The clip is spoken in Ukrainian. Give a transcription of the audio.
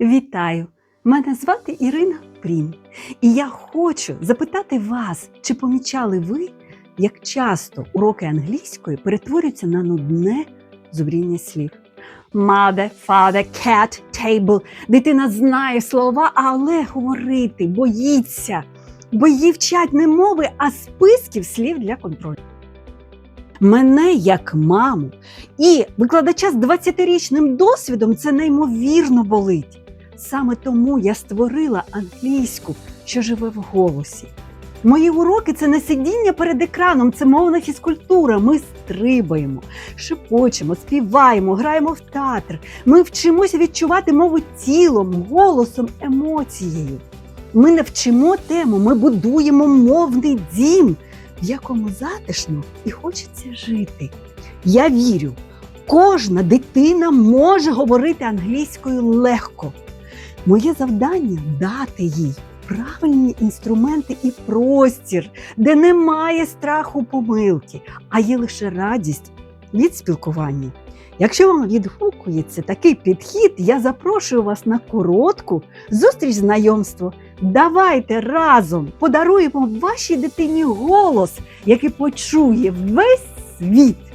Вітаю! Мене звати Ірина Прін. І я хочу запитати вас, чи помічали ви, як часто уроки англійської перетворюються на нудне зубріння слів? Mother, father, cat, table. Дитина знає слова, але говорити боїться, бо її вчать не мови, а списків слів для контролю. Мене як маму і викладача з 20-річним досвідом це неймовірно болить. Саме тому я створила англійську, що живе в голосі. Мої уроки це не сидіння перед екраном, це мовна фізкультура. Ми стрибаємо, шепочемо, співаємо, граємо в театр. Ми вчимося відчувати мову тілом, голосом, емоцією. Ми не вчимо тему, ми будуємо мовний дім, в якому затишно і хочеться жити. Я вірю, кожна дитина може говорити англійською легко. Моє завдання дати їй правильні інструменти і простір, де немає страху помилки, а є лише радість від спілкування. Якщо вам відгукується такий підхід, я запрошую вас на коротку зустріч знайомство. Давайте разом подаруємо вашій дитині голос, який почує весь світ.